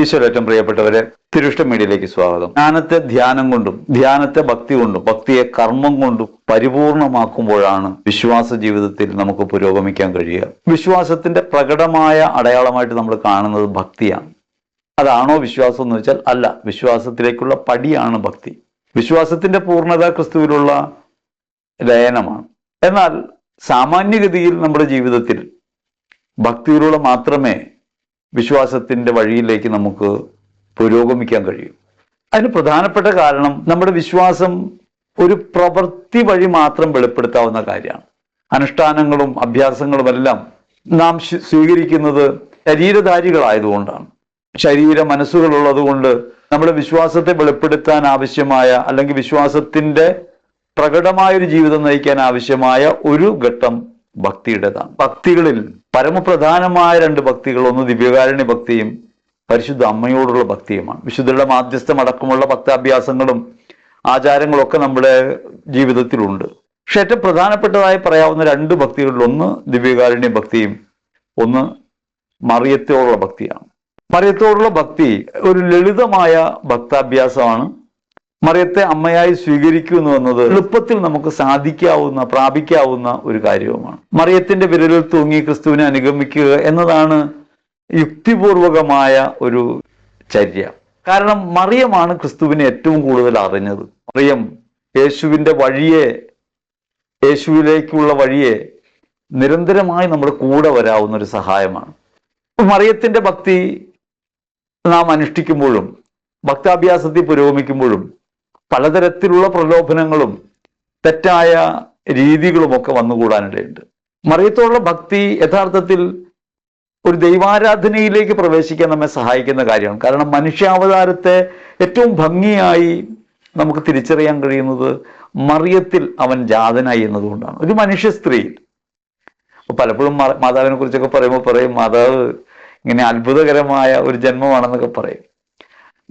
ഈശ്വരേറ്റം പ്രിയപ്പെട്ടവരെ തിരുഷ്ട മീഡിയയിലേക്ക് സ്വാഗതം. ധ്യാനത്തെ ധ്യാനം കൊണ്ടും ധ്യാനത്തെ ഭക്തി കൊണ്ടും ഭക്തിയെ കർമ്മം കൊണ്ടും പരിപൂർണമാക്കുമ്പോഴാണ് വിശ്വാസ ജീവിതത്തിൽ നമുക്ക് പുരോഗമിക്കാൻ കഴിയുക. വിശ്വാസത്തിന്റെ പ്രകടമായ അടയാളമായിട്ട് നമ്മൾ കാണുന്നത് ഭക്തിയാണ്. അതാണോ വിശ്വാസം എന്ന് വെച്ചാൽ അല്ല വിശ്വാസത്തിലേക്കുള്ള പടിയാണ് ഭക്തി. വിശ്വാസത്തിന്റെ പൂർണത ക്രിസ്തുവിലുള്ള ലയനമാണ്. എന്നാൽ സാമാന്യഗതിയിൽ നമ്മുടെ ജീവിതത്തിൽ ഭക്തിയിലൂടെ മാത്രമേ വിശ്വാസത്തിന്റെ വഴിയിലേക്ക് നമുക്ക് പുരോഗമിക്കാൻ കഴിയും. അതിന് പ്രധാനപ്പെട്ട കാരണം നമ്മുടെ വിശ്വാസം ഒരു പ്രവൃത്തി വഴി മാത്രം വെളിപ്പെടുത്താവുന്ന കാര്യമാണ്. അനുഷ്ഠാനങ്ങളും അഭ്യാസങ്ങളും എല്ലാം നാം സ്വീകരിക്കുന്നത് ശരീരധാരികളായതുകൊണ്ടാണ്. ശരീര മനസ്സുകളുള്ളത് കൊണ്ട് നമ്മുടെ വിശ്വാസത്തെ വെളിപ്പെടുത്താൻ ആവശ്യമായ അല്ലെങ്കിൽ വിശ്വാസത്തിന്റെ പ്രകടമായൊരു ജീവിതം നയിക്കാൻ ആവശ്യമായ ഒരു ഘട്ടം ഭക്തിയുടേതാണ്. ഭക്തികളിൽ പരമപ്രധാനമായ രണ്ട് ഭക്തികൾ ഒന്ന് ദിവ്യകാരുണ്യ ഭക്തിയും പരിശുദ്ധ അമ്മയോടുള്ള ഭക്തിയുമാണ്. വിശുദ്ധരുടെ മാധ്യസ്ഥം അടക്കമുള്ള ഭക്താഭ്യാസങ്ങളും ആചാരങ്ങളും ഒക്കെ നമ്മുടെ ജീവിതത്തിലുണ്ട്. പക്ഷെ ഏറ്റവും പ്രധാനപ്പെട്ടതായി പറയാവുന്ന രണ്ട് ഭക്തികളിൽ ഒന്ന് ദിവ്യകാരുണ്യ ഭക്തിയും ഒന്ന് മറിയത്തോടുള്ള ഭക്തിയാണ്. മറിയത്തോടുള്ള ഭക്തി ഒരു ലളിതമായ ഭക്താഭ്യാസമാണ്. മറിയത്തെ അമ്മയായി സ്വീകരിക്കൂ എന്ന് വന്നത് എളുപ്പത്തിൽ നമുക്ക് സാധിക്കാവുന്ന പ്രാപിക്കാവുന്ന ഒരു കാര്യവുമാണ്. മറിയത്തിന്റെ വിരലിൽ തൂങ്ങി ക്രിസ്തുവിനെ അനുഗമിക്കുക എന്നതാണ് യുക്തിപൂർവകമായ ഒരു ചര്യ. കാരണം മറിയമാണ് ക്രിസ്തുവിനെ ഏറ്റവും കൂടുതൽ അറിഞ്ഞത്. മറിയം യേശുവിന്റെ വഴിയെ യേശുവിലേക്കുള്ള വഴിയെ നിരന്തരമായി നമ്മുടെ കൂടെ വരാവുന്ന ഒരു സഹായമാണ് മറിയത്തിന്റെ ഭക്തി നാം അനുഷ്ഠിക്കുമ്പോഴും ഭക്താഭ്യാസത്തിൽ പുരോഗമിക്കുമ്പോഴും പലതരത്തിലുള്ള പ്രലോഭനങ്ങളും തെറ്റായ രീതികളുമൊക്കെ വന്നുകൂടാനിടയുണ്ട്. മറിയത്തോടുള്ള ഭക്തി യഥാർത്ഥത്തിൽ ഒരു ദൈവാരാധനയിലേക്ക് പ്രവേശിക്കാൻ നമ്മെ സഹായിക്കുന്ന കാര്യമാണ്. കാരണം മനുഷ്യാവതാരത്തെ ഏറ്റവും ഭംഗിയായി നമുക്ക് തിരിച്ചറിയാൻ കഴിയുന്നത് മറിയത്തിൽ അവൻ ജാതനായി എന്നതുകൊണ്ടാണ്. ഒരു മനുഷ്യ സ്ത്രീ. പലപ്പോഴും മാതാവിനെ കുറിച്ചൊക്കെ പറയുമ്പോൾ പറയും മാതാവ് ഇങ്ങനെ അത്ഭുതകരമായ ഒരു ജന്മമാണെന്നൊക്കെ പറയും.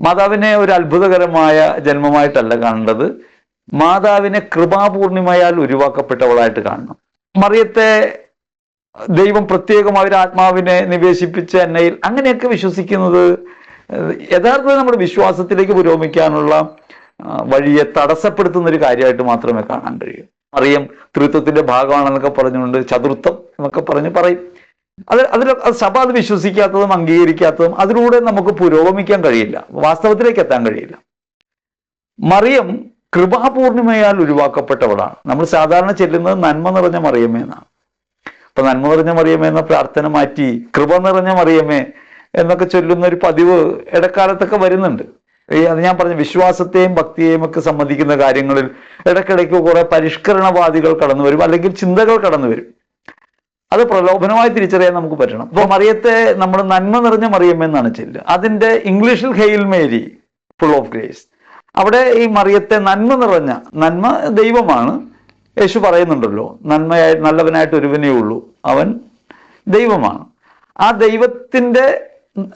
മാതാവിനെ ഒരു അത്ഭുതകരമായ ജന്മമായിട്ടല്ല കാണേണ്ടത്. മാതാവിനെ കൃപാപൂർണിമയാൽ ഉരുവാക്കപ്പെട്ടവളായിട്ട് കാണണം. മറിയത്തെ ദൈവം പ്രത്യേകമായ ഒരു ആത്മാവിനെ നിവേശിപ്പിച്ച എന്നയിൽ അങ്ങനെയൊക്കെ വിശ്വസിക്കുന്നത് യഥാർത്ഥത്തിൽ നമ്മുടെ വിശ്വാസത്തിലേക്ക് പുരോഗമിക്കാനുള്ള വഴിയെ തടസ്സപ്പെടുത്തുന്ന ഒരു കാര്യമായിട്ട് മാത്രമേ കാണാൻ കഴിയൂ. മറിയം ത്രിത്വത്തിന്റെ ഭാഗമാണെന്നൊക്കെ പറഞ്ഞുകൊണ്ട് ചതുർത്ഥം എന്നൊക്കെ പറഞ്ഞ് പറയും. അത് അതിൽ അത് സഭ അത് വിശ്വസിക്കാത്തതും അംഗീകരിക്കാത്തതും അതിലൂടെ നമുക്ക് പുരോഗമിക്കാൻ കഴിയില്ല. വാസ്തവത്തിലേക്ക് എത്താൻ കഴിയില്ല. മറിയം കൃപാപൂർണിമയാൽ ഒഴിവാക്കപ്പെട്ടവളാണ് നമ്മൾ സാധാരണ ചെല്ലുന്നത് നന്മ നിറഞ്ഞ മറിയമേ എന്നാണ്. അപ്പൊ നന്മ നിറഞ്ഞ മറിയമ്മ എന്ന പ്രാർത്ഥന മാറ്റി കൃപ നിറഞ്ഞ മറിയമ്മേ എന്നൊക്കെ ചൊല്ലുന്ന ഒരു പതിവ് ഇടക്കാലത്തൊക്കെ വരുന്നുണ്ട്. ഈ അത് ഞാൻ പറഞ്ഞ വിശ്വാസത്തെയും ഭക്തിയെയും ഒക്കെ സംബന്ധിക്കുന്ന കാര്യങ്ങളിൽ ഇടയ്ക്കിടയ്ക്ക് കുറെ പരിഷ്കരണവാദികൾ കടന്നു വരും. അല്ലെങ്കിൽ ചിന്തകൾ കടന്നു വരും. അത് പ്രലോഭനമായി തിരിച്ചറിയാൻ നമുക്ക് പറ്റണം. അപ്പോൾ മറിയത്തെ നമ്മൾ നന്മ നിറഞ്ഞ മറിയമ്മെന്നാണ് ചെല്ലുക അതിന്റെ ഇംഗ്ലീഷിൽ hail Mary full of grace അവിടെ ഈ മറിയത്തെ നന്മ നിറഞ്ഞ നന്മ ദൈവമാണ്. യേശു പറയുന്നുണ്ടല്ലോ നന്മയായി നല്ലവനായിട്ട് ഒരുവനേ ഉള്ളൂ. അവൻ ദൈവമാണ്. ആ ദൈവത്തിന്റെ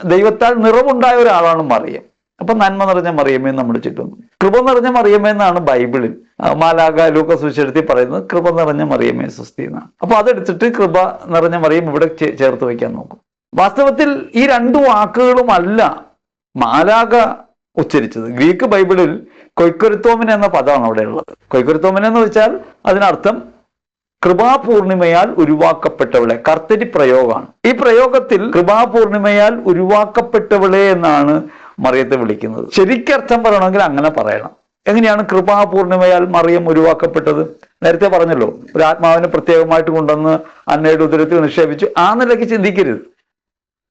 ദൈവത്താൽ നിറമുണ്ടായ ഒരാളാണ് മറിയം. അപ്പൊ നന്മ നിറഞ്ഞ മറിയമ്മേ നമ്മൾ ചുറ്റും കൃപ നിറഞ്ഞ മറിയമേ എന്നാണ് ബൈബിളിൽ മാലാക ലൂക്ക സുശേഷത്തിൽ പറയുന്നത് കൃപ നിറഞ്ഞ മറിയമ്മേ സ്വസ്തി എന്നാണ്. അപ്പൊ അതെടുത്തിട്ട് കൃപ നിറഞ്ഞ മറിയം ഇവിടെ ചേർത്ത് വയ്ക്കാൻ നോക്കും. വാസ്തവത്തിൽ ഈ രണ്ടു വാക്കുകളും അല്ല മാലാക ഉച്ചരിച്ചത്. ഗ്രീക്ക് ബൈബിളിൽ കൊയ്ക്കൊരുത്തോമൻ എന്ന പദമാണ് അവിടെ ഉള്ളത്. കൊയ്ക്കൊരുത്തോമൻ എന്ന് വെച്ചാൽ അതിനർത്ഥം കൃപാപൂർണിമയാൽ ഉരുവാക്കപ്പെട്ടവളെ കർത്തരി പ്രയോഗമാണ്. ഈ പ്രയോഗത്തിൽ കൃപാപൂർണിമയാൽ ഉരുവാക്കപ്പെട്ടവളെ എന്നാണ് മറിയത്തെ വിളിക്കുന്നത്. ശരിക്കർത്ഥം പറയണമെങ്കിൽ അങ്ങനെ പറയണം. എങ്ങനെയാണ് കൃപാപൂർണിമയാൽ മറിയം ഉരുവാക്കപ്പെട്ടത്? നേരത്തെ പറഞ്ഞല്ലോ ഒരു ആത്മാവിനെ പ്രത്യേകമായിട്ട് കൊണ്ടുവന്ന് അന്നയുടെ ഉദരത്തിൽ നിക്ഷേപിച്ചു. ആ നിലയ്ക്ക് ചിന്തിക്കരുത്.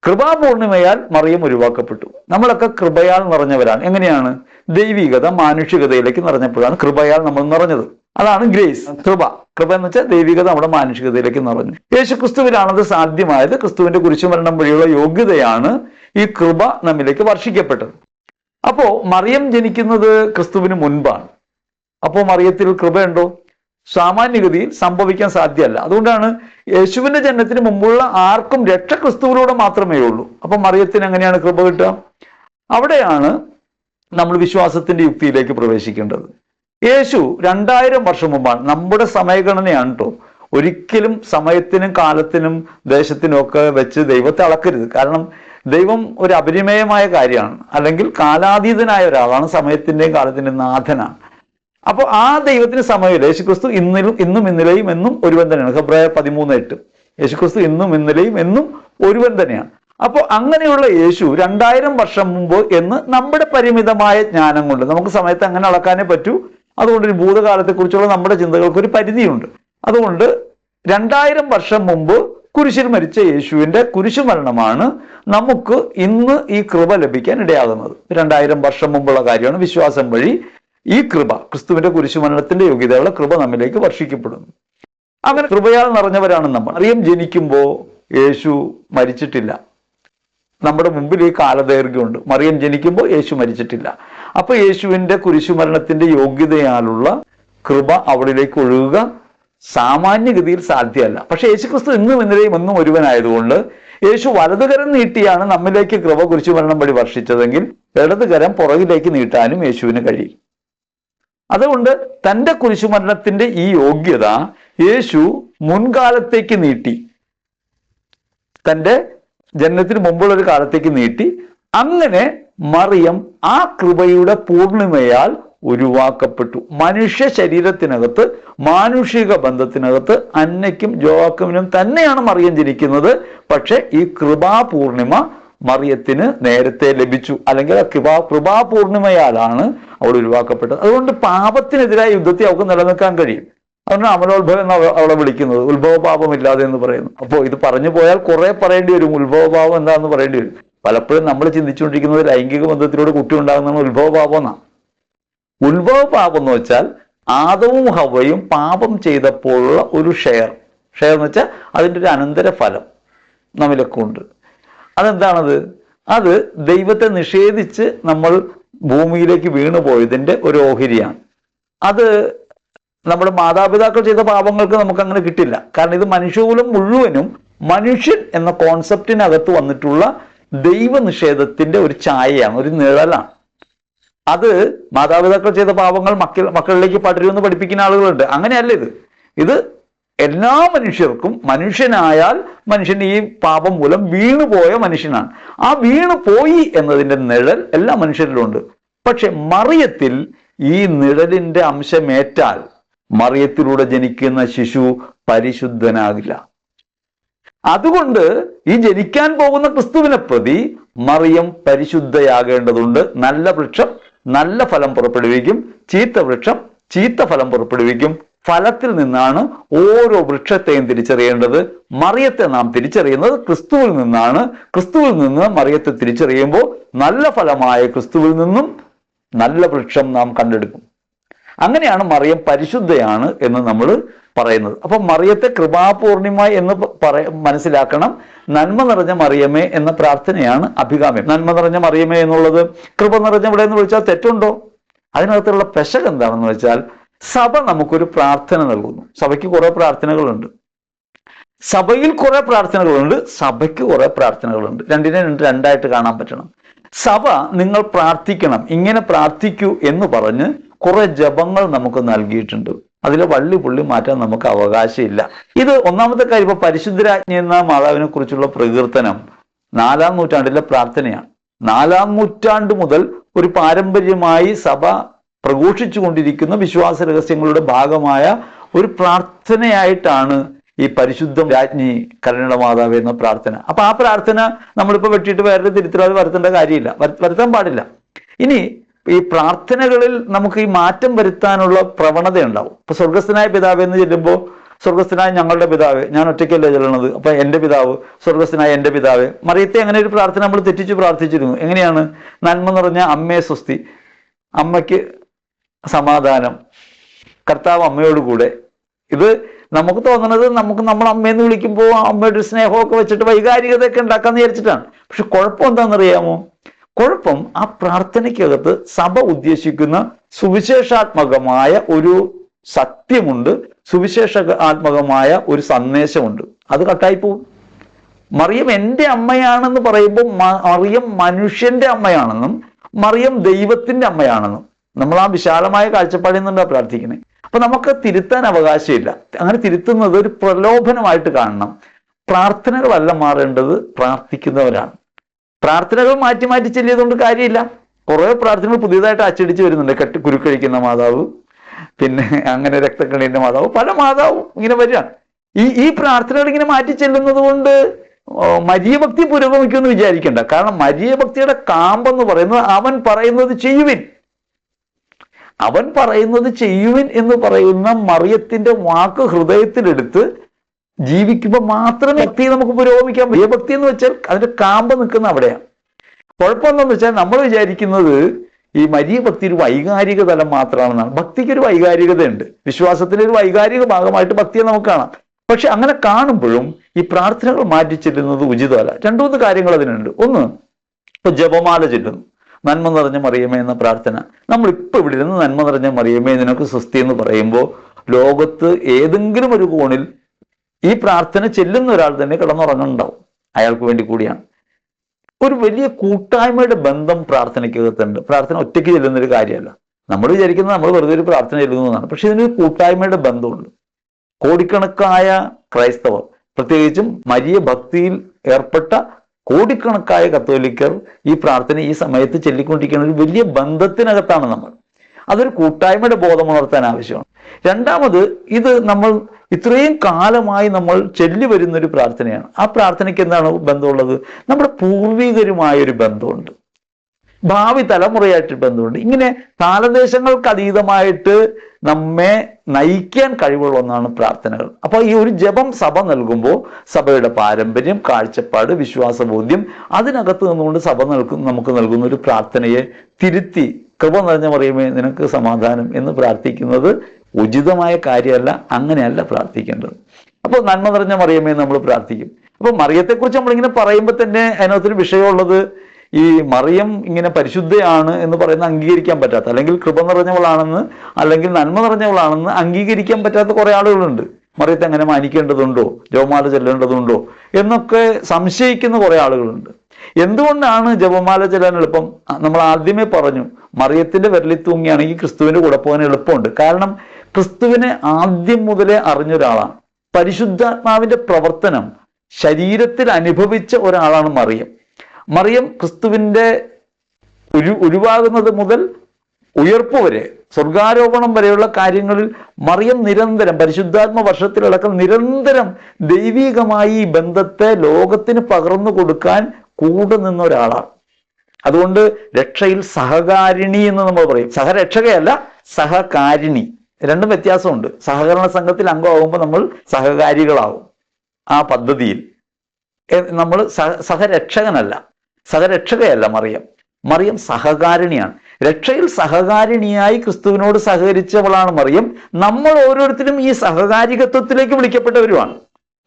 കൃപാപൂർണിമയാൽ മറിയം ഒഴിവാക്കപ്പെട്ടു നമ്മളൊക്കെ കൃപയാൽ നിറഞ്ഞവരാണ്. എങ്ങനെയാണ്? ദൈവികത മാനുഷികതയിലേക്ക് നിറഞ്ഞപ്പോഴാണ് കൃപയാൽ നമ്മൾ നിറഞ്ഞത്. അതാണ് ഗ്രേസ് കൃപ. കൃപ എന്ന് വെച്ചാൽ ദൈവികത നമ്മുടെ മാനുഷികതയിലേക്ക് നിറഞ്ഞു യേശു ക്രിസ്തുവിലാണത് സാധ്യമായത്. ക്രിസ്തുവിന്റെ കുരിശുമരണം വഴിയുള്ള യോഗ്യതയാണ് ഈ കൃപ നമ്മിലേക്ക് വർഷിക്കപ്പെട്ടത്. അപ്പോ മറിയം ജനിക്കുന്നത് ക്രിസ്തുവിന് മുൻപാണ്. അപ്പോ മറിയത്തിൽ കൃപയുണ്ടോ? സാമാന്യഗതിയിൽ സംഭവിക്കാൻ സാധ്യമല്ല. അതുകൊണ്ടാണ് യേശുവിന്റെ ജനനത്തിന് മുമ്പുള്ള ആർക്കും രക്ഷ ക്രിസ്തുവിലൂടെ മാത്രമേ ഉള്ളൂ. അപ്പൊ മറിയത്തിന് എങ്ങനെയാണ് കൃപ കിട്ടുക? അവിടെയാണ് നമ്മൾ വിശ്വാസത്തിന്റെ യുക്തിയിലേക്ക് പ്രവേശിക്കേണ്ടത്. യേശു രണ്ടായിരം വർഷം മുമ്പാണ്. നമ്മുടെ സമയഗണനയാണ് കേട്ടോ ഒരിക്കലും സമയത്തിനും കാലത്തിനും ദേശത്തിനും ഒക്കെ വെച്ച് ദൈവത്തെ അളക്കരുത്. കാരണം ദൈവം ഒരു അപരിമയമായ കാര്യമാണ്. അല്ലെങ്കിൽ കാലാതീതനായ ഒരാളാണ്. സമയത്തിന്റെയും കാലത്തിന്റെയും നാഥനാണ്. അപ്പോൾ ആ ദൈവത്തിന് സമയമില്ല. യേശുക്രിസ്തു ഇന്നിലും ഇന്നും ഇന്നലെയും എന്നും ഒരുവൻ തന്നെയാണ്. ഫെബ്രുവരി പതിമൂന്ന് എട്ട് യേശുക്രിസ്തു ഇന്നും ഇന്നലെയും എന്നും ഒരുവൻ തന്നെയാണ്. അപ്പോൾ അങ്ങനെയുള്ള യേശു രണ്ടായിരം വർഷം മുമ്പ് എന്ന് നമ്മുടെ പരിമിതമായ ജ്ഞാനം കൊണ്ട് നമുക്ക് സമയത്ത് അങ്ങനെ അളക്കാനേ പറ്റൂ. അതുകൊണ്ട് ഒരു ഭൂതകാലത്തെക്കുറിച്ചുള്ള നമ്മുടെ ചിന്തകൾക്ക് ഒരു പരിധിയുണ്ട്. അതുകൊണ്ട് രണ്ടായിരം വർഷം മുമ്പ് കുരിശിൽ മരിച്ച യേശുവിന്റെ കുരിശു മരണമാണ് നമുക്ക് ഇന്ന് ഈ കൃപ ലഭിക്കാൻ ഇടയാകുന്നത്. രണ്ടായിരം വർഷം മുമ്പുള്ള കാര്യമാണ് വിശ്വാസം വഴി ഈ കൃപ ക്രിസ്തുവിന്റെ കുരിശുമരണത്തിന്റെ യോഗ്യതയുള്ള കൃപ നമ്മിലേക്ക് വർഷിക്കപ്പെടുന്നു. അങ്ങനെ കൃപയാൽ നിറഞ്ഞവരാണ് നമ്മൾ. അറിയം ജനിക്കുമ്പോൾ യേശു മരിച്ചിട്ടില്ല. നമ്മുടെ മുമ്പിൽ ഈ കാലദൈർഘ്യമുണ്ട്. മറിയം ജനിക്കുമ്പോൾ യേശു മരിച്ചിട്ടില്ല. അപ്പൊ യേശുവിന്റെ കുരിശുമരണത്തിന്റെ യോഗ്യതയാലുള്ള കൃപ അവളിലേക്ക് ഒഴുകുക സാമാന്യഗതിയിൽ സാധ്യമല്ല. പക്ഷെ യേശുക്രിസ്തു ഇന്നും ഇന്നലെയും ഒന്നും ഒരുവനായതുകൊണ്ട് യേശു വലതുകരം നീട്ടിയാണ് നമ്മിലേക്ക് കൃപ കുരിശുമരണം വഴി വർഷിച്ചതെങ്കിൽ ഇടതുകരം പുറകിലേക്ക് നീട്ടാനും യേശുവിന് കഴിയും. അതുകൊണ്ട് തന്റെ കുരിശുമരണത്തിന്റെ ഈ യോഗ്യത യേശു മുൻകാലത്തേക്ക് നീട്ടി. തന്റെ ജനനത്തിന് മുമ്പുള്ള ഒരു കാലത്തേക്ക് നീട്ടി. അങ്ങനെ മറിയം ആ കൃപയുടെ പൂർണിമയാൽ ഉരുവാക്കപ്പെട്ടു. മനുഷ്യ ശരീരത്തിനകത്ത് മാനുഷിക ബന്ധത്തിനകത്ത് അന്നയ്ക്കും ജോവാക്കുമിനും തന്നെയാണ് മറിയം ജനിക്കുന്നത്. പക്ഷെ ഈ കൃപാപൂർണിമ മറിയത്തിന് നേരത്തെ ലഭിച്ചു. അല്ലെങ്കിൽ ആ കൃപാ കൃപാപൂർണിമയാലാണ് അവൾ ഉരുവാക്കപ്പെട്ടത്. അതുകൊണ്ട് പാപത്തിനെതിരായ യുദ്ധത്തെ അവൾക്ക് നിലനിൽക്കാൻ കഴിയും. അതുകൊണ്ട് അമലോത്ഭവം എന്ന് അവ- അവളെ വിളിക്കുന്നത്. ഉത്ഭവ പാപമില്ലാതെ എന്ന് പറയുന്നു അപ്പോൾ ഇത് പറഞ്ഞു പോയാൽ കുറെ പറയേണ്ടി വരും. ഉത്ഭവ പാപം എന്താണെന്ന് പറയേണ്ടി വരും. പലപ്പോഴും നമ്മൾ ചിന്തിച്ചുകൊണ്ടിരിക്കുന്നത് ലൈംഗിക ബന്ധത്തിലൂടെ കുട്ടി ഉണ്ടാകുന്ന ഉത്ഭവ പാപം എന്നാണ്. ഉത്ഭവ പാപം എന്ന് വെച്ചാൽ ആദവും ഹവയും പാപം ചെയ്തപ്പോഴുള്ള ഒരു ഷെയർ. ഷെയർ എന്ന് വെച്ചാൽ അതിന്റെ ഒരു അനന്തര ഫലം നമ്മിലൊക്കെ ഉണ്ട്. അതെന്താണത്? അത് ദൈവത്തെ നിഷേധിച്ച് നമ്മൾ ഭൂമിയിലേക്ക് വീണു പോയതിന്റെ ഒരു ഓഹരിയാണ്. അത് നമ്മുടെ മാതാപിതാക്കൾ ചെയ്ത പാപങ്ങൾക്ക് നമുക്ക് അങ്ങനെ കിട്ടില്ല. കാരണം ഇത് മനുഷ്യകുലം മുഴുവനും മനുഷ്യൻ എന്ന കോൺസെപ്റ്റിനകത്ത് വന്നിട്ടുള്ള ദൈവനിഷേധത്തിന്റെ ഒരു ഛായയാണ് ഒരു നിഴലാണ്. അത് മാതാപിതാക്കൾ ചെയ്ത പാപങ്ങൾ മക്കൾ മക്കളിലേക്ക് പടരുമെന്ന് പഠിപ്പിക്കുന്ന ആളുകളുണ്ട്. അങ്ങനെയല്ല ഇത്. ഇത് എല്ലാ മനുഷ്യർക്കും മനുഷ്യനായാൽ മനുഷ്യൻ ഈ പാപം മൂലം വീണുപോയ മനുഷ്യനാണ്. ആ വീണു പോയി എന്നതിന്റെ നിഴൽ എല്ലാ മനുഷ്യരിലുണ്ട്. പക്ഷെ മറിയത്തിൽ ഈ നിഴലിന്റെ അംശമേറ്റാൽ മറിയത്തിലൂടെ ജനിക്കുന്ന ശിശു പരിശുദ്ധനാകില്ല. അതുകൊണ്ട് ഈ ജനിക്കാൻ പോകുന്ന ക്രിസ്തുവിനെ പ്രതി മറിയം പരിശുദ്ധയാകേണ്ടതുണ്ട്. നല്ല വൃക്ഷം നല്ല ഫലം പുറപ്പെടുവിക്കും. ചീത്ത വൃക്ഷം ചീത്ത ഫലം പുറപ്പെടുവിക്കും. ഫലത്തിൽ നിന്നാണ് ഓരോ വൃക്ഷത്തെയും തിരിച്ചറിയേണ്ടത്. മറിയത്തെ നാം തിരിച്ചറിയുന്നത് ക്രിസ്തുവിൽ നിന്നാണ്. ക്രിസ്തുവിൽ നിന്ന് മറിയത്തെ തിരിച്ചറിയുമ്പോൾ നല്ല ഫലമായ ക്രിസ്തുവിൽ നിന്നും നല്ല വൃക്ഷം നാം കണ്ടെടുക്കും. അങ്ങനെയാണ് മറിയം പരിശുദ്ധയാണ് എന്ന് നമ്മൾ പറയുന്നത്. അപ്പൊ മറിയത്തെ കൃപാപൂർണിമ എന്ന് പറ മനസ്സിലാക്കണം. നന്മ നിറഞ്ഞ മറിയമേ എന്ന പ്രാർത്ഥനയാണ് അഭികാമ്യം. നന്മ നിറഞ്ഞ മറിയമേ എന്നുള്ളത് കൃപ നിറഞ്ഞ ഇവിടെ എന്ന് വിളിച്ചാൽ തെറ്റുണ്ടോ? അതിനകത്തുള്ള പെശക് എന്താണെന്ന് വെച്ചാൽ സഭ നമുക്കൊരു പ്രാർത്ഥന നൽകുന്നു. സഭയ്ക്ക് കുറെ പ്രാർത്ഥനകളുണ്ട്. സഭയിൽ കുറെ പ്രാർത്ഥനകളുണ്ട്. സഭയ്ക്ക് കുറെ പ്രാർത്ഥനകളുണ്ട്. രണ്ടിനെ രണ്ട് രണ്ടായിട്ട് കാണാൻ പറ്റണം. സഭ നിങ്ങൾ പ്രാർത്ഥിക്കണം. ഇങ്ങനെ പ്രാർത്ഥിക്കൂ എന്ന് പറഞ്ഞ് കുറെ ജപങ്ങൾ നമുക്ക് നൽകിയിട്ടുണ്ട്. അതിലെ വള്ളി പുള്ളി മാറ്റാൻ നമുക്ക് അവകാശമില്ല. ഇത് ഒന്നാമത്തെ കാര്യം ഇപ്പൊ പരിശുദ്ധരാജ്ഞി എന്ന മാതാവിനെ കുറിച്ചുള്ള പ്രകീർത്തനം നാലാം നൂറ്റാണ്ടിലെ പ്രാർത്ഥനയാണ്. നാലാം നൂറ്റാണ്ട് മുതൽ ഒരു പാരമ്പര്യമായി സഭ പ്രഘോഷിച്ചു കൊണ്ടിരിക്കുന്ന വിശ്വാസ രഹസ്യങ്ങളുടെ ഭാഗമായ ഒരു പ്രാർത്ഥനയായിട്ടാണ് ഈ പരിശുദ്ധ രാജ്ഞി കരുണയുടെ മാതാവ് എന്ന പ്രാർത്ഥന. അപ്പൊ ആ പ്രാർത്ഥന നമ്മളിപ്പോ വെട്ടിയിട്ട് വേറെ തിരുത്തലാതെ വരുത്തേണ്ട കാര്യമില്ല. വരു- വരുത്താൻ പാടില്ല. ഇനി ഈ പ്രാർത്ഥനകളിൽ നമുക്ക് ഈ മാറ്റം വരുത്താനുള്ള പ്രവണത ഉണ്ടാവും ഇപ്പൊ സ്വർഗസ്ഥനായ പിതാവ് എന്ന് ചെല്ലുമ്പോൾ സ്വർഗസ്ഥനായ ഞങ്ങളുടെ പിതാവ് ഞാൻ ഒറ്റയ്ക്കല്ലേ ചെല്ലണത്? അപ്പൊ എന്റെ പിതാവ് സ്വർഗസ്ഥനായ എന്റെ പിതാവ്. മറിയത്തെ അങ്ങനെ ഒരു പ്രാർത്ഥന നമ്മൾ തെറ്റിച്ച് പ്രാർത്ഥിച്ചിരുന്നു. എങ്ങനെയാണ്? നന്മ നിറഞ്ഞ അമ്മയെ സ്വസ്തി അമ്മയ്ക്ക് സമാധാനം കർത്താവ് അമ്മയോട് കൂടെ ഇത് നമുക്ക് തോന്നുന്നത് നമുക്ക് നമ്മൾ അമ്മയെന്ന് വിളിക്കുമ്പോൾ അമ്മയുടെ സ്നേഹമൊക്കെ വെച്ചിട്ട് വൈകാരികതയൊക്കെ ഉണ്ടാക്കാന്ന് വിചാരിച്ചിട്ടാണ്. പക്ഷെ കുഴപ്പം എന്താണെന്നറിയാമോ? കുഴപ്പം ആ പ്രാർത്ഥനയ്ക്കകത്ത് സഭ ഉദ്ദേശിക്കുന്ന സുവിശേഷാത്മകമായ ഒരു സത്യമുണ്ട് സുവിശേഷാത്മകമായ ഒരു സന്ദേശമുണ്ട്. അത് കട്ടായി പോകും മറിയം എന്റെ അമ്മയാണെന്ന് പറയുമ്പോൾ മറിയം മനുഷ്യന്റെ അമ്മയാണെന്നും മറിയം ദൈവത്തിന്റെ അമ്മയാണെന്നും. നമ്മൾ ആ വിശാലമായ കാഴ്ചപ്പാടിൽ നിന്നുണ്ടാ പ്രാർത്ഥിക്കുന്നത്? അപ്പൊ നമുക്ക് തിരുത്താൻ അവകാശമില്ല. അങ്ങനെ തിരുത്തുന്നത് ഒരു പ്രലോഭനമായിട്ട് കാണണം. പ്രാർത്ഥനകളല്ല മാറേണ്ടത് പ്രാർത്ഥിക്കുന്നവരാണ്. പ്രാർത്ഥനകൾ മാറ്റി മാറ്റി ചെല്ലിയതുകൊണ്ട് കാര്യമില്ല. കുറേ പ്രാർത്ഥനകൾ പുതിയതായിട്ട് അച്ചടിച്ച് വരുന്നുണ്ട്. കെട്ടി കുരുക്കഴിക്കുന്ന മാതാവ് പിന്നെ അങ്ങനെ രക്തക്കണീന്റെ മാതാവ് പല മാതാവും ഇങ്ങനെ വരികയാണ്. ഈ ഈ പ്രാർത്ഥനകൾ ഇങ്ങനെ മാറ്റി ചെല്ലുന്നത് കൊണ്ട് മരിയ ഭക്തി പുരോഗമിക്കുമെന്ന് വിചാരിക്കണ്ട. കാരണം മരിയ ഭക്തിയുടെ കാമ്പെന്ന് പറയുന്നത് അവൻ പറയുന്നത് ചെയ്യുവിൻ. അവൻ പറയുന്നത് ചെയ്യുവിൻ എന്ന് പറയുന്ന മറിയത്തിന്റെ വാക്ക് ഹൃദയത്തിലെടുത്ത് ജീവിക്കുമ്പോൾ മാത്രമേ ഭക്തി നമുക്ക് പുരോഗമിക്കാൻ പറ്റൂ. ഭക്തി എന്ന് വെച്ചാൽ അതിന്റെ കാമ്പ് നിൽക്കുന്ന അവിടെയാണ്. കുഴപ്പമെന്തെന്ന് വെച്ചാൽ നമ്മൾ വിചാരിക്കുന്നത് ഈ മരിയ ഭക്തി ഒരു വൈകാരിക തലം മാത്രമാണെന്നാണ്. ഭക്തിക്ക് ഒരു വൈകാരികതയുണ്ട്. വിശ്വാസത്തിന്റെ ഒരു വൈകാരിക ഭാഗമായിട്ട് ഭക്തിയെ നമുക്ക് കാണാം. പക്ഷെ അങ്ങനെ കാണുമ്പോഴും ഈ പ്രാർത്ഥനകൾ മാറ്റി ചെല്ലുന്നത് ഉചിതമല്ല. രണ്ടു മൂന്ന് കാര്യങ്ങൾ അതിനുണ്ട്. ഒന്ന് ഇപ്പൊ ജപമാല ചെല്ലുന്നു. നന്മ നിറഞ്ഞ മറിയമേ എന്ന പ്രാർത്ഥന. നമ്മൾ ഇപ്പൊ ഇവിടെ ഇരുന്ന് നന്മ നിറഞ്ഞ മറിയമേ നിനക്ക് സ്വസ്തി എന്ന് പറയുമ്പോൾ ലോകത്ത് ഏതെങ്കിലും ഒരു കോണിൽ ഈ പ്രാർത്ഥന ചെല്ലുന്ന ഒരാൾ തന്നെ കിടന്നുറങ്ങുന്നുണ്ടാവും. അയാൾക്ക് വേണ്ടി കൂടിയാണ്. ഒരു വലിയ കൂട്ടായ്മയുടെ ബന്ധം പ്രാർത്ഥനയ്ക്കകത്തുണ്ട്. പ്രാർത്ഥന ഒറ്റയ്ക്ക് ചെല്ലുന്ന ഒരു കാര്യമല്ല. നമ്മൾ വിചാരിക്കുന്നത് നമ്മൾ വെറുതെ ഒരു പ്രാർത്ഥന ചെല്ലുന്നതാണ് പക്ഷെ ഇതിനൊരു കൂട്ടായ്മയുടെ ബന്ധമുണ്ട്. കോടിക്കണക്കായ ക്രൈസ്തവർ പ്രത്യേകിച്ചും മരിയ ഭക്തിയിൽ ഏർപ്പെട്ട കോടിക്കണക്കായ കത്തോലിക്കർ ഈ പ്രാർത്ഥന ഈ സമയത്ത് ചൊല്ലിക്കൊണ്ടിരിക്കുന്ന ഒരു വലിയ ബന്ധത്തിനകത്താണ് നമ്മൾ. അതൊരു കൂട്ടായ്മയുടെ ബോധം ഉണർത്താൻ ആവശ്യമാണ്. രണ്ടാമത് ഇത് നമ്മൾ ഇത്രയും കാലമായി നമ്മൾ ചൊല്ലി വരുന്ന ഒരു പ്രാർത്ഥനയാണ്. ആ പ്രാർത്ഥനയ്ക്ക് എന്താണ് ബന്ധമുള്ളത്? നമ്മുടെ പൂർവികരുമായ ഒരു ബന്ധമുണ്ട്. ഭാവി തലമുറയായിട്ട് ബന്ധമുണ്ട്. ഇങ്ങനെ കാലദേശങ്ങൾക്ക് അതീതമായിട്ട് നമ്മെ നയിക്കാൻ കഴിവുള്ള ഒന്നാണ് പ്രാർത്ഥനകൾ. അപ്പോൾ ഈ ഒരു ജപം സഭ നൽകുമ്പോൾ സഭയുടെ പാരമ്പര്യം കാഴ്ചപ്പാട് വിശ്വാസബോധ്യം അതിനകത്ത് നിന്നുകൊണ്ട് സഭ നൽകും നമുക്ക് നൽകുന്ന ഒരു പ്രാർത്ഥനയെ തിരുത്തി കൃപ നിറഞ്ഞ പറയുമേ നിനക്ക് സമാധാനം എന്ന് പ്രാർത്ഥിക്കുന്നത് ഉചിതമായ കാര്യമല്ല അങ്ങനെയല്ല പ്രാർത്ഥിക്കേണ്ടത്. അപ്പോൾ നന്മ നിറഞ്ഞ മറിയമേ നമ്മൾ പ്രാർത്ഥിക്കും. അപ്പോൾ മറിയത്തെക്കുറിച്ച് നമ്മളിങ്ങനെ പറയുമ്പോൾ തന്നെ അതിനകത്തൊരു വിഷയമുള്ളത് ഈ മറിയം ഇങ്ങനെ പരിശുദ്ധയാണ് എന്ന് പറയുന്ന അംഗീകരിക്കാൻ പറ്റാത്ത അല്ലെങ്കിൽ കൃപ നിറഞ്ഞവളാണെന്ന് അല്ലെങ്കിൽ നന്മ നിറഞ്ഞവളാണെന്ന് അംഗീകരിക്കാൻ പറ്റാത്ത കുറേ ആളുകളുണ്ട്. മറിയത്തെ അങ്ങനെ മാനിക്കേണ്ടതുണ്ടോ? ജപമാല ചെല്ലേണ്ടതുണ്ടോ? എന്നൊക്കെ സംശയിക്കുന്ന കുറേ ആളുകളുണ്ട്. എന്തുകൊണ്ടാണ് ജപമാല ചെല്ലാൻ എളുപ്പം? നമ്മൾ ആദ്യമേ പറഞ്ഞു മറിയത്തിന്റെ വിരലിൽ തൂങ്ങിയാണെങ്കിൽ ക്രിസ്തുവിന്റെ കൂടെ പോകാൻ എളുപ്പമുണ്ട്. കാരണം ക്രിസ്തുവിനെ ആദ്യം മുതലേ അറിഞ്ഞ ഒരാളാണ് പരിശുദ്ധാത്മാവിന്റെ പ്രവർത്തനം ശരീരത്തിൽ അനുഭവിച്ച ഒരാളാണ് മറിയം. മറിയം ക്രിസ്തുവിന്റെ ഒരു ഉരുവാകുന്നത് മുതൽ ഉയർപ്പ് വരെ സ്വർഗാരോപണം വരെയുള്ള കാര്യങ്ങളിൽ മറിയം നിരന്തരം പരിശുദ്ധാത്മ വർഷത്തിലടക്കം നിരന്തരം ദൈവീകമായി ഈ ബന്ധത്തെ ലോകത്തിന് പകർന്നു കൊടുക്കാൻ കൂടെ നിന്ന ഒരാളാണ്. അതുകൊണ്ട് രക്ഷയിൽ സഹകാരിണി എന്ന് നമ്മൾ പറയും. സഹരക്ഷകയല്ല സഹകാരിണി. രണ്ടും വ്യത്യാസമുണ്ട്. സഹകരണ സംഘത്തിൽ അംഗമാകുമ്പോൾ നമ്മൾ സഹകാരികളാവും ആ പദ്ധതിയിൽ. നമ്മൾ സഹ സഹരക്ഷകനല്ല. സഹരക്ഷകയല്ല മറിയം. മറിയം സഹകാരിണിയാണ്. രക്ഷയിൽ സഹകാരിണിയായി ക്രിസ്തുവിനോട് സഹകരിച്ചവളാണ് മറിയം. നമ്മൾ ഓരോരുത്തരും ഈ സഹകാരികത്വത്തിലേക്ക് വിളിക്കപ്പെട്ടവരുമാണ്.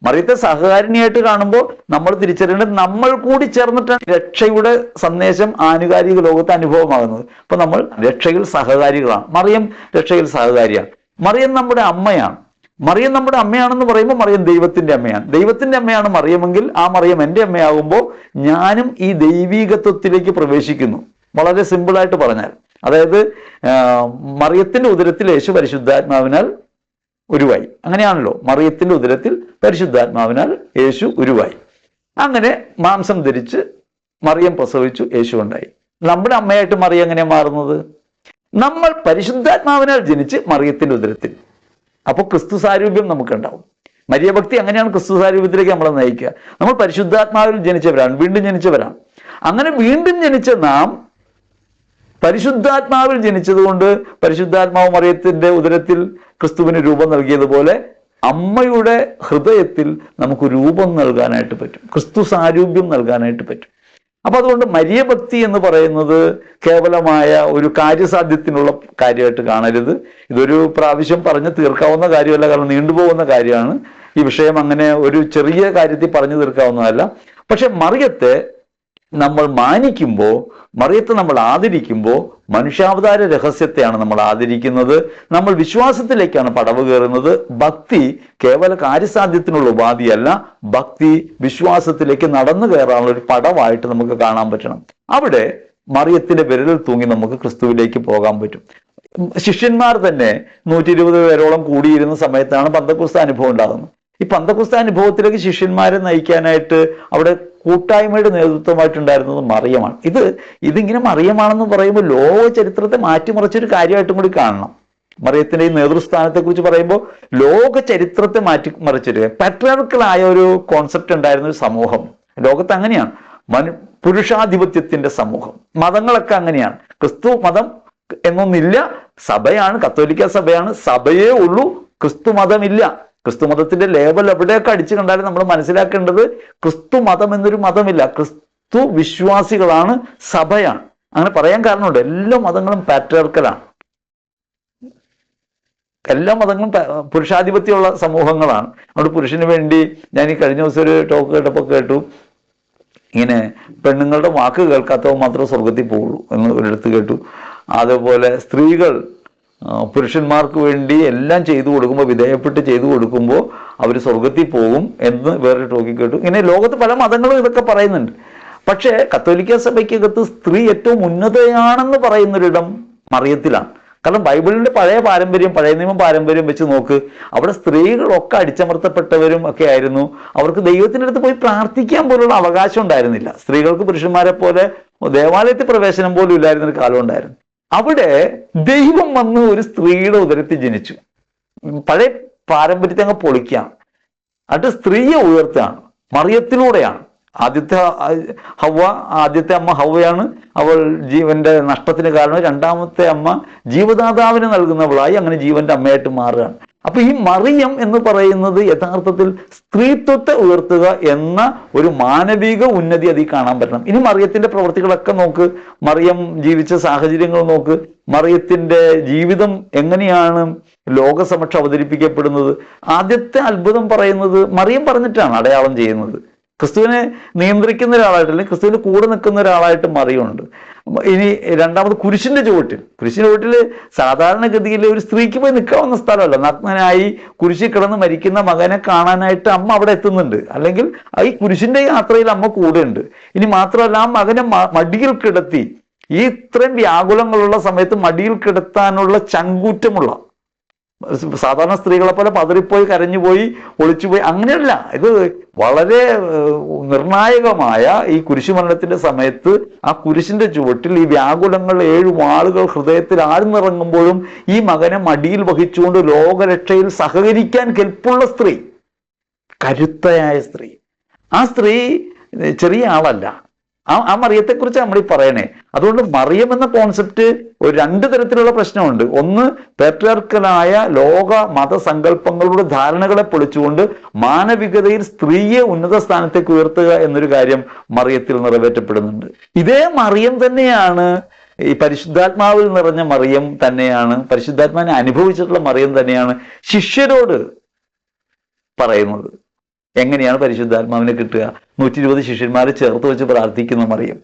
മറിയത്തെ സഹകാരിണിയായിട്ട് കാണുമ്പോൾ നമ്മൾ തിരിച്ചറിയേണ്ടത് നമ്മൾ കൂടി ചേർന്നിട്ടാണ് രക്ഷയുടെ സന്ദേശം ആനുകാലിക ലോകത്ത് അനുഭവമാകുന്നത്. അപ്പൊ നമ്മൾ രക്ഷയിൽ സഹകാരികളാണ്. മറിയം രക്ഷയിൽ സഹകാരിയാണ്. മറിയം നമ്മുടെ അമ്മയാണ്. മറിയം നമ്മുടെ അമ്മയാണെന്ന് പറയുമ്പോൾ മറിയം ദൈവത്തിന്റെ അമ്മയാണ്. ദൈവത്തിന്റെ അമ്മയാണ് മറിയമെങ്കിൽ ആ മറിയം എന്റെ അമ്മയാകുമ്പോൾ ഞാനും ഈ ദൈവീകത്വത്തിലേക്ക് പ്രവേശിക്കുന്നു. വളരെ സിമ്പിളായിട്ട് പറഞ്ഞാൽ. അതായത് മറിയത്തിന്റെ ഉദരത്തിൽ യേശു പരിശുദ്ധാത്മാവിനാൽ ഉരുവായി. അങ്ങനെയാണല്ലോ. മറിയത്തിന്റെ ഉദരത്തിൽ പരിശുദ്ധാത്മാവിനാൽ യേശു ഉരുവായി. അങ്ങനെ മാംസം ധരിച്ച് മറിയം പ്രസവിച്ചു യേശു ഉണ്ടായി. നമ്മുടെ അമ്മയായിട്ട് മറിയം എങ്ങനെ മാറുന്നത്? നമ്മൾ പരിശുദ്ധാത്മാവിനാൽ ജനിച്ച് മറിയത്തിന്റെ ഉദരത്തിൽ. അപ്പോൾ ക്രിസ്തു സാരൂപ്യം നമുക്കുണ്ടാവും. മര്യഭക്തി അങ്ങനെയാണ് ക്രിസ്തു സാരൂപ്യത്തിലേക്ക് നമ്മളെ നയിക്കുക? നമ്മൾ പരിശുദ്ധാത്മാവിൽ ജനിച്ചവരാണ് വീണ്ടും ജനിച്ചവരാണ്. അങ്ങനെ വീണ്ടും ജനിച്ച നാം പരിശുദ്ധാത്മാവിൽ ജനിച്ചതുകൊണ്ട് പരിശുദ്ധാത്മാവ് മറിയത്തിന്റെ ഉദരത്തിൽ ക്രിസ്തുവിന് രൂപം നൽകിയതുപോലെ അമ്മയുടെ ഹൃദയത്തിൽ നമുക്ക് രൂപം നൽകാനായിട്ട് പറ്റും. ക്രിസ്തു സാരൂപ്യം നൽകാനായിട്ട് പറ്റും. അപ്പൊ അതുകൊണ്ട് മരിയഭക്തി എന്ന് പറയുന്നത് കേവലമായ ഒരു കാര്യസാധ്യത്തിനുള്ള കാര്യമായിട്ട് കാണരുത്. ഇതൊരു പ്രാവശ്യം പറഞ്ഞ് തീർക്കാവുന്ന കാര്യമല്ല കാരണം നീണ്ടുപോകുന്ന കാര്യമാണ്. ഈ വിഷയം അങ്ങനെ ഒരു ചെറിയ കാര്യത്തിൽ പറഞ്ഞു തീർക്കാവുന്നതല്ല. പക്ഷെ മറിയത്തെ നമ്മൾ മാനിക്കുമ്പോൾ മറിയത്തെ നമ്മൾ ആദരിക്കുമ്പോൾ മനുഷ്യാവതാര രഹസ്യത്തെയാണ് നമ്മൾ ആദരിക്കുന്നത്. നമ്മൾ വിശ്വാസത്തിലേക്കാണ് പടവ് കയറുന്നത്. ഭക്തി കേവല കാര്യസാധ്യത്തിനുള്ള ഉപാധിയല്ല. ഭക്തി വിശ്വാസത്തിലേക്ക് നടന്നു കയറാനുള്ള ഒരു പടവായിട്ട് നമുക്ക് കാണാൻ പറ്റണം. അവിടെ മറിയത്തിന്റെ വിരലിൽ തൂങ്ങി നമുക്ക് ക്രിസ്തുവിലേക്ക് പോകാൻ പറ്റും. ശിഷ്യന്മാർ തന്നെ നൂറ്റി ഇരുപത് പേരോളം കൂടിയിരുന്ന സമയത്താണ് പന്തക്കുസ്ത അനുഭവം ഉണ്ടാകുന്നത്. ഈ പന്തക്കുസ്ത അനുഭവത്തിലേക്ക് ശിഷ്യന്മാരെ നയിക്കാനായിട്ട് അവിടെ കൂട്ടായ്മയുടെ നേതൃത്വമായിട്ടുണ്ടായിരുന്നത് മറിയമാണ്. ഇത് ഇതിങ്ങനെ മറിയമാണെന്ന് പറയുമ്പോൾ ലോക ചരിത്രത്തെ മാറ്റിമറിച്ചൊരു കാര്യമായിട്ടും കൂടി കാണണം. മറിയത്തിന്റെ ഈ നേതൃസ്ഥാനത്തെക്കുറിച്ച് പറയുമ്പോൾ ലോക ചരിത്രത്തെ മാറ്റി മറിച്ചൊരു പാട്രിയാർക്കലായ ഒരു കോൺസെപ്റ്റ് ഉണ്ടായിരുന്ന ഒരു സമൂഹം. ലോകത്ത് അങ്ങനെയാണ്. മനു പുരുഷാധിപത്യത്തിന്റെ സമൂഹം. മതങ്ങളൊക്കെ അങ്ങനെയാണ്. ക്രിസ്തു മതം എന്നൊന്നില്ല. സഭയാണ് കത്തോലിക്ക സഭയാണ്. സഭയേ ഉള്ളൂ. ക്രിസ്തു മതമില്ല. ക്രിസ്തു മതത്തിന്റെ ലേബൽ എവിടെയൊക്കെ അടിച്ചു കണ്ടാലും നമ്മൾ മനസ്സിലാക്കേണ്ടത് ക്രിസ്തു മതം എന്നൊരു മതമില്ല. ക്രിസ്തു വിശ്വാസികളാണ് സഭയാണ്. അങ്ങനെ പറയാൻ കാരണമുണ്ട്. എല്ലാ മതങ്ങളും പാട്രിയാർക്കലാണ് എല്ലാ മതങ്ങളും പുരുഷാധിപത്യമുള്ള സമൂഹങ്ങളാണ്. അതുകൊണ്ട് പുരുഷന് വേണ്ടി ഞാൻ ഈ കഴിഞ്ഞ ദിവസം ഒരു ടോക്ക് കേട്ടപ്പോൾ കേട്ടു. ഇങ്ങനെ പെണ്ണുങ്ങളുടെ വാക്ക് കേൾക്കാത്തവ മാത്രമേ സ്വർഗത്തിൽ പോകുള്ളൂ എന്ന് ഒരിടത്ത് കേട്ടു. അതുപോലെ സ്ത്രീകൾ പുരുഷന്മാർക്ക് വേണ്ടി എല്ലാം ചെയ്തു കൊടുക്കുമ്പോൾ വിധേയപ്പെട്ട് ചെയ്തു കൊടുക്കുമ്പോൾ അവർ സ്വർഗത്തിൽ പോകും എന്ന് വേറൊരു ടോക്കി കേട്ടു. ഇങ്ങനെ ലോകത്ത് പല മതങ്ങളും ഇതൊക്കെ പറയുന്നുണ്ട്. പക്ഷേ കത്തോലിക്ക സഭയ്ക്കകത്ത് സ്ത്രീ ഏറ്റവും ഉന്നതയാണെന്ന് പറയുന്നൊരിടം മറിയത്തിലാണ്. കാരണം ബൈബിളിന്റെ പഴയ പാരമ്പര്യം പഴയ നിയമ പാരമ്പര്യം വെച്ച് നോക്ക്. അവിടെ സ്ത്രീകളൊക്കെ അടിച്ചമർത്തപ്പെട്ടവരും ഒക്കെ ആയിരുന്നു. അവർക്ക് ദൈവത്തിന്റെ അടുത്ത് പോയി പ്രാർത്ഥിക്കാൻ പോലുള്ള അവകാശം ഉണ്ടായിരുന്നില്ല. സ്ത്രീകൾക്ക് പുരുഷന്മാരെ പോലെ ദേവാലയത്തിൽ പ്രവേശനം പോലും ഇല്ലായിരുന്നൊരു കാലം ഉണ്ടായിരുന്നു. അവിടെ ദൈവം വന്ന് ഒരു സ്ത്രീയുടെ ഉദരത്തിൽ ജനിച്ചു. പഴയ പാരമ്പര്യത്തെ അങ്ങ് പൊളിക്കുകയാണ് അത് സ്ത്രീയെ ഉയർത്തുകയാണ് മറിയത്തിലൂടെയാണ്. ആദ്യത്തെ ഹവ ആദ്യത്തെ അമ്മ ഹവയാണ് അവൾ ജീവന്റെ നഷ്ടത്തിന് കാരണം രണ്ടാമത്തെ അമ്മ ജീവദാതാവിന് നൽകുന്നവളായി അങ്ങനെ ജീവന്റെ അമ്മയായിട്ട് മാറുകയാണ്. അപ്പൊ ഈ മറിയം എന്ന് പറയുന്നത് യഥാർത്ഥത്തിൽ സ്ത്രീത്വത്തെ ഉയർത്തുക എന്ന ഒരു മാനവിക ഉന്നതി അതിൽ കാണാൻ പറ്റണം. ഇനി മറിയത്തിന്റെ പ്രവർത്തികളൊക്കെ നോക്ക്. മറിയം ജീവിച്ച സാഹചര്യങ്ങൾ നോക്ക്. മറിയത്തിന്റെ ജീവിതം എങ്ങനെയാണ് ലോകസമക്ഷം അവതരിപ്പിക്കപ്പെടുന്നത്? ആദ്യത്തെ അത്ഭുതം പറയുന്നത് മറിയം പറഞ്ഞിട്ടാണ് അടയാളം ചെയ്യുന്നത്. ക്രിസ്തുവിനെ നിയന്ത്രിക്കുന്ന ഒരാളായിട്ട് അല്ലെങ്കിൽ ക്രിസ്തുവിന് കൂടെ നിൽക്കുന്ന ഒരാളായിട്ട് മറിയുണ്ട്. ഇനി രണ്ടാമത് കുരിശിന്റെ ചുവട്ടിൽ. കുരിശിന്റെ ചുവട്ടിൽ സാധാരണഗതിയിൽ ഒരു സ്ത്രീക്ക് പോയി നിൽക്കാവുന്ന സ്ഥലമല്ല. നഗ്നനായി കുരിശിൽ കിടന്ന് മരിക്കുന്ന മകനെ കാണാനായിട്ട് അമ്മ അവിടെ എത്തുന്നുണ്ട്. അല്ലെങ്കിൽ ഈ കുരിശിന്റെ യാത്രയിൽ അമ്മ കൂടെ ഉണ്ട് ഇനി മാത്രമല്ല ആ മകനെ മടിയിൽ കിടത്തി. ഈ ഇത്രയും വ്യാകുലങ്ങളുള്ള സമയത്ത് മടിയിൽ കിടത്താനുള്ള ചങ്കൂറ്റമുള്ള സാധാരണ സ്ത്രീകളെ പോലെ പതറിപ്പോയി കരഞ്ഞുപോയി ഒളിച്ചുപോയി അങ്ങനെയല്ല. ഇത് വളരെ നിർണായകമായ ഈ കുരിശുമരണത്തിന്റെ സമയത്ത് ആ കുരിശിന്റെ ചുവട്ടിൽ ഈ വ്യാകുലങ്ങൾ ഏഴ് വാളുകൾ ഹൃദയത്തിൽ ആഴ്ന്നിറങ്ങുമ്പോഴും ഈ മകനെ മടിയിൽ വഹിച്ചുകൊണ്ട് ലോകരക്ഷയിൽ സഹകരിക്കാൻ കെൽപ്പുള്ള സ്ത്രീ കരുത്തയായ സ്ത്രീ. ആ സ്ത്രീ ചെറിയ ആളല്ല. ആ ആ മറിയത്തെക്കുറിച്ച് നമ്മൾ ഈ പറയണേ. അതുകൊണ്ട് മറിയം എന്ന കോൺസെപ്റ്റ് ഒരു രണ്ട് തരത്തിലുള്ള പ്രശ്നമുണ്ട്. ഒന്ന് പേറ്റർക്കലായ ലോക മതസങ്കല്പങ്ങളുടെ ധാരണകളെ പൊളിച്ചുകൊണ്ട് മാനവികതയിൽ സ്ത്രീയെ ഉന്നത സ്ഥാനത്തേക്ക് ഉയർത്തുക എന്നൊരു കാര്യം മറിയത്തിൽ നിറവേറ്റപ്പെടുന്നുണ്ട്. ഇതേ മറിയം തന്നെയാണ് ഈ പരിശുദ്ധാത്മാവിൽ നിറഞ്ഞ മറിയം തന്നെയാണ് പരിശുദ്ധാത്മാവിനെ അനുഭവിച്ചിട്ടുള്ള മറിയം തന്നെയാണ് ശിഷ്യരോട് പറയുന്നത്. എങ്ങനെയാണ് പരിശുദ്ധാത്മാവിനെ കിട്ടുക? നൂറ്റി ഇരുപത് ശിഷ്യന്മാരെ ചേർത്ത് വെച്ച് പ്രാർത്ഥിക്കുന്ന മറിയം.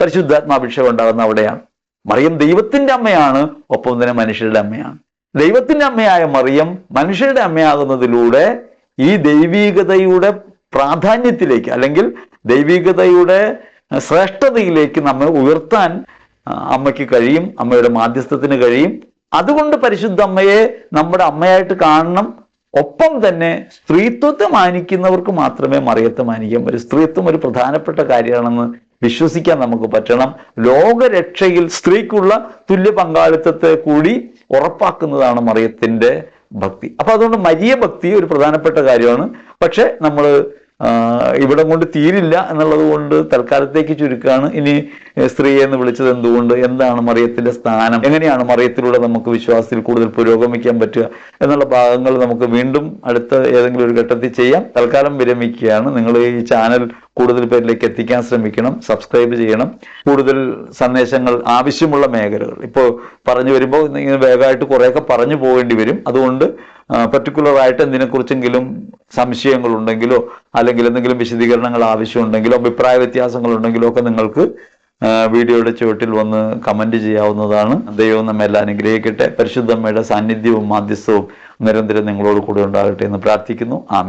പരിശുദ്ധാത്മാഭിഷേകം ഉണ്ടാകുന്ന അവിടെയാണ്. മറിയം ദൈവത്തിന്റെ അമ്മയാണ് ഒപ്പം തന്നെ മനുഷ്യരുടെ അമ്മയാണ്. ദൈവത്തിന്റെ അമ്മയായ മറിയം മനുഷ്യരുടെ അമ്മയാകുന്നതിലൂടെ ഈ ദൈവീകതയുടെ പ്രാധാന്യത്തിലേക്ക് അല്ലെങ്കിൽ ദൈവികതയുടെ ശ്രേഷ്ഠതയിലേക്ക് നമ്മെ ഉയർത്താൻ അമ്മയ്ക്ക് കഴിയും അമ്മയുടെ മാധ്യസ്ഥത്തിന് കഴിയും. അതുകൊണ്ട് പരിശുദ്ധ അമ്മയെ നമ്മുടെ അമ്മയായിട്ട് കാണണം. ഒപ്പം തന്നെ സ്ത്രീത്വത്തെ മാനിക്കുന്നവർക്ക് മാത്രമേ മറിയത്തെ മാനിക്കാൻ പറ്റൂ സ്ത്രീത്വം ഒരു പ്രധാനപ്പെട്ട കാര്യമാണെന്ന് വിശ്വസിക്കാൻ നമുക്ക് പറ്റണം. ലോകരക്ഷയിൽ സ്ത്രീക്കുള്ള തുല്യ പങ്കാളിത്തത്തെ കൂടി ഉറപ്പാക്കുന്നതാണ് മറിയത്തിന്റെ ഭക്തി. അപ്പൊ അതുകൊണ്ട് മരിയ ഭക്തി ഒരു പ്രധാനപ്പെട്ട കാര്യമാണ്. പക്ഷെ നമ്മൾ ഇവിടെ കൊണ്ട് തീരില്ല എന്നുള്ളത് കൊണ്ട് തൽക്കാലത്തേക്ക് ചുരുക്കാണ്. ഇനി സ്ത്രീയെ എന്ന് വിളിച്ചത് എന്തുകൊണ്ട്? എന്താണ് മറിയത്തിന്റെ സ്ഥാനം? എങ്ങനെയാണ് മറിയത്തിലൂടെ നമുക്ക് വിശ്വാസത്തിൽ കൂടുതൽ പുരോഗമിക്കാൻ പറ്റുക? എന്നുള്ള ഭാഗങ്ങൾ നമുക്ക് വീണ്ടും അടുത്ത ഏതെങ്കിലും ഒരു ഘട്ടത്തിൽ ചെയ്യാം. തൽക്കാലം വിരമിക്കുകയാണ്. നിങ്ങൾ ഈ ചാനൽ കൂടുതൽ പേരിലേക്ക് എത്തിക്കാൻ ശ്രമിക്കണം. സബ്സ്ക്രൈബ് ചെയ്യണം. കൂടുതൽ സന്ദേശങ്ങൾ ആവശ്യമുള്ള മേഖലകൾ. ഇപ്പോൾ പറഞ്ഞു വരുമ്പോൾ ഇങ്ങനെ വേഗമായിട്ട് കുറേയൊക്കെ പറഞ്ഞു പോകേണ്ടി വരും. അതുകൊണ്ട് പർട്ടിക്കുലർ ആയിട്ട് എന്തിനെക്കുറിച്ചെങ്കിലും സംശയങ്ങൾ ഉണ്ടെങ്കിലോ അല്ലെങ്കിൽ എന്തെങ്കിലും വിശദീകരണങ്ങൾ ആവശ്യമുണ്ടെങ്കിലോ അഭിപ്രായ വ്യത്യാസങ്ങൾ ഉണ്ടെങ്കിലോ ഒക്കെ നിങ്ങൾക്ക് വീഡിയോയുടെ ചുവട്ടിൽ വന്ന് കമന്റ് ചെയ്യാവുന്നതാണ്. ദൈവം നമ്മെല്ലാം അനുഗ്രഹിക്കട്ടെ. പരിശുദ്ധമ്മയുടെ സാന്നിധ്യവും മാധ്യസ്ഥവും നിരന്തരം നിങ്ങളോട് കൂടെ ഉണ്ടാകട്ടെ എന്ന് പ്രാർത്ഥിക്കുന്നു. ആമേൻ.